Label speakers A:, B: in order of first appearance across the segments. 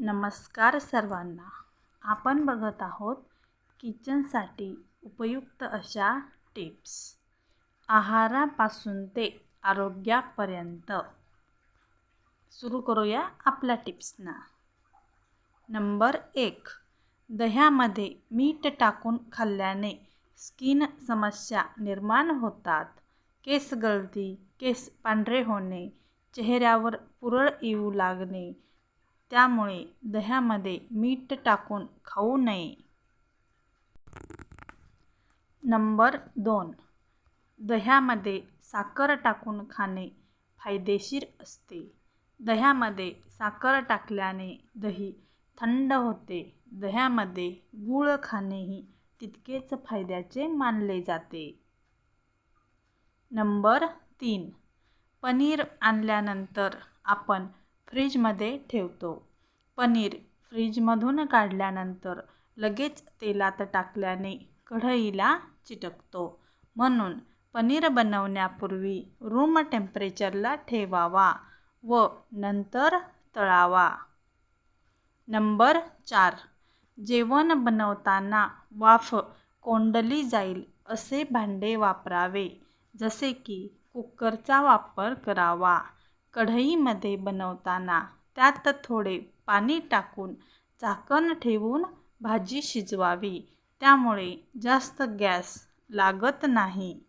A: नमस्कार सर्वांना. आपण बघत आहोत किचनसाठी उपयुक्त अशा टिप्स. आहारापासून ते आरोग्यापर्यंत. सुरू करूया आपल्या टिप्सना. नंबर एक दह्यामध्ये मीठ टाकून खाल्ल्याने स्किन समस्या निर्माण होतात. केस गळती केस पांढरे होणे चेहऱ्यावर पुरळ येऊ लागणे त्यामुळे दह्यामध्ये मीठ टाकून खाऊ नये. नंबर दोन. दह्यामध्ये साखर टाकून खाणे फायदेशीर असते. दह्यामध्ये साखर टाकल्याने दही थंड होते. दह्यामध्ये गूळ खाणेही तितकेच फायद्याचे मानले जाते. नंबर तीन. पनीर आणल्यानंतर आपण फ्रीजमध्ये ठेवतो. पनीर फ्रीजमधून काढल्यानंतर लगेच तेलात टाकल्याने कढईला चिटकतो. म्हणून पनीर बनवण्यापूर्वी रूम टेम्परेचरला ठेवावा व नंतर तळावा. नंबर चार. जेवण बनवताना वाफ कोंडली जाईल असे भांडे वापरावे जसे की कुकरचा वापर करावा. कढईमध्ये बनवताना त्यात थोडे पाणी टाकून झाकण ठेवून भाजी शिजवावी. त्यामुळे जास्त गॅस लागत नाही.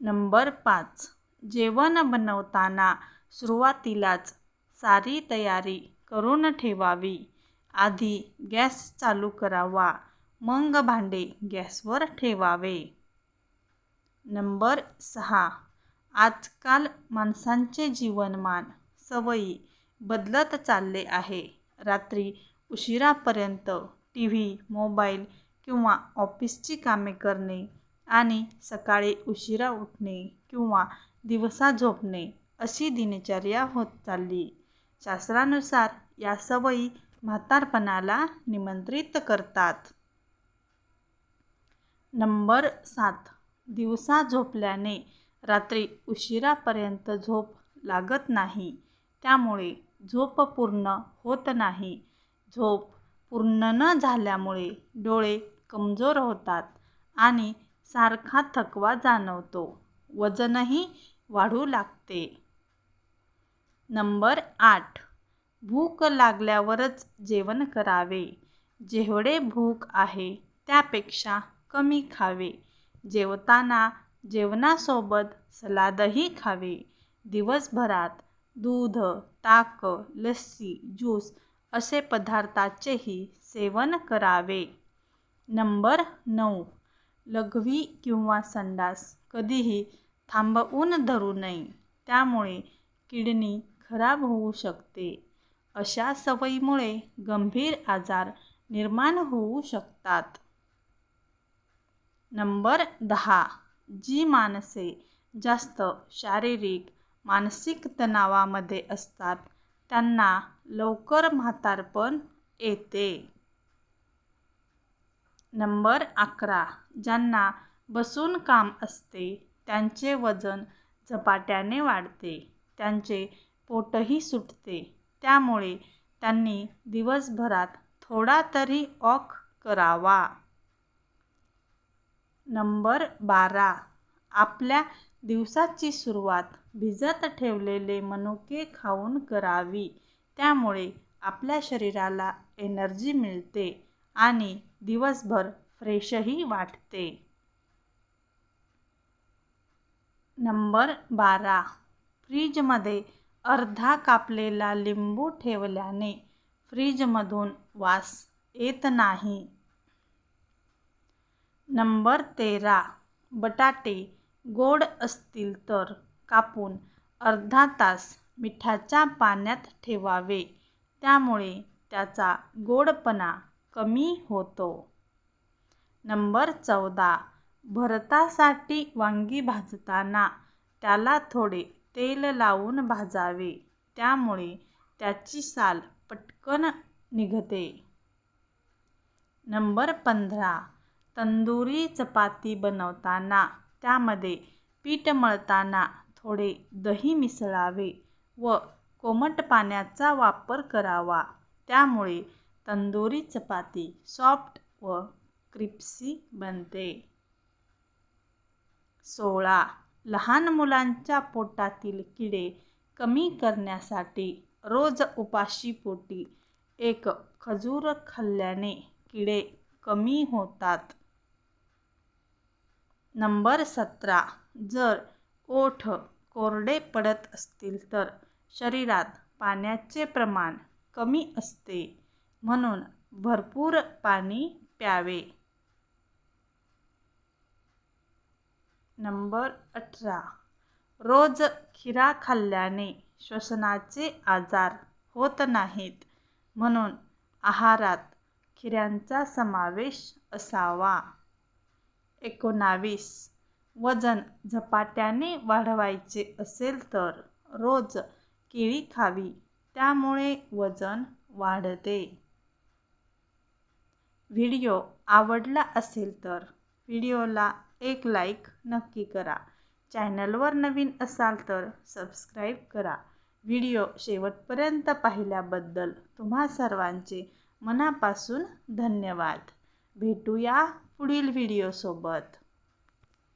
A: नंबर पाच. जेवण बनवताना सुरुवातीलाच सारी तयारी करून ठेवावी. आधी गॅस चालू करावा. मग भांडे गॅसवर ठेवावे. नंबर सहा. आजकाल माणसांचे जीवनमान सवयी बदलत चालले आहे. रात्री उशिरापर्यंत टी व्ही मोबाईल किंवा ऑफिसची कामे करणे आणि सकाळी उशिरा उठणे किंवा दिवसा झोपणे अशी दिनचर्या होत चालली. शास्त्रानुसार या सवयी म्हातारपणाला निमंत्रित करतात. नंबर सात. दिवसा झोपल्याने रात्री उशिरापर्यंत झोप लागत नाही. त्यामुळे झोप पूर्ण होत नाही. झोप पूर्ण न झाल्यामुळे डोळे कमजोर होतात आणि सारखा थकवा जाणवतो. वजनही वाढू लागते. नंबर आठ. भूक लागल्यावरच जेवण करावे. जेवढे भूक आहे त्यापेक्षा कमी खावे. जेवताना जेवणासोबत सलादही खावे. दिवसभरात दूध ताक लस्सी ज्यूस असे पदार्थाचेही सेवन करावे. नंबर नऊ. लघवी किंवा संडास. कधीही थांबवून धरू नये. त्यामुळे किडनी खराब होऊ शकते. अशा सवयीमुळे गंभीर आजार निर्माण होऊ शकतात. नंबर दहा. जी माणसे जास्त शारीरिक मानसिक तणावामध्ये असतात त्यांना लवकर म्हातारपण येते. नंबर अकरा. ज्यांना बसून काम असते त्यांचे वजन झपाट्याने वाढते त्यांचे पोटही सुटते. त्यामुळे त्यांनी दिवसभरात थोडा तरी ऑक करावा. नंबर बारा. आपल्या दिवसाची सुरुवात भिजत ठेवलेले मनुके खाऊन करावी. त्यामुळे आपल्या शरीराला एनर्जी मिळते आणि दिवसभर फ्रेशही वाटते. नंबर बारा. फ्रीजमध्ये अर्धा कापलेला लिंबू ठेवल्याने फ्रीजमधून वास येत नाही. नंबर तेरा. बटाटे गोड असतील तर कापून अर्धा तास मिठाच्या पाण्यात ठेवावे. त्यामुळे त्याचा गोडपणा कमी होतो. नंबर चौदा. भरतासाठी वांगी भाजताना त्याला थोडे तेल लावून भाजावे. त्यामुळे त्याची साल पटकन निघते. नंबर पंधरा. तंदुरी चपाती बनवताना त्यामध्ये पीठ मळताना थोडे दही मिसळावे व कोमट पाण्याचा वापर करावा. त्यामुळे तंदुरी चपाती सॉफ्ट व क्रिप्सी बनते. सोळा. लहान मुलांच्या पोटातील किडे कमी करण्यासाठी रोज उपाशीपोटी एक खजूर खाल्ल्याने किडे कमी होतात. नंबर सतरा. जर ओठ कोरडे पडत असतील तर शरीरात पाण्याचे प्रमाण कमी असते. म्हणून भरपूर पाणी प्यावे. नंबर अठरा. रोज खिरा खाल्ल्याने श्वसनाचे आजार होत नाहीत. म्हणून आहारात खिऱ्यांचा समावेश असावा. एकोणावीस. वजन झपाट्याने वाढवायचे असेल तर रोज केळी खावी त्यामुळे वजन वाढते. व्हिडिओ आवडला असेल तर व्हिडिओला एक लाईक नक्की करा. चॅनलवर नवीन असाल तर सबस्क्राईब करा. व्हिडिओ शेवटपर्यंत पाहिल्याबद्दल तुम्हा सर्वांचे मनापासून धन्यवाद. भेटूया पुढील व्हिडिओसोबत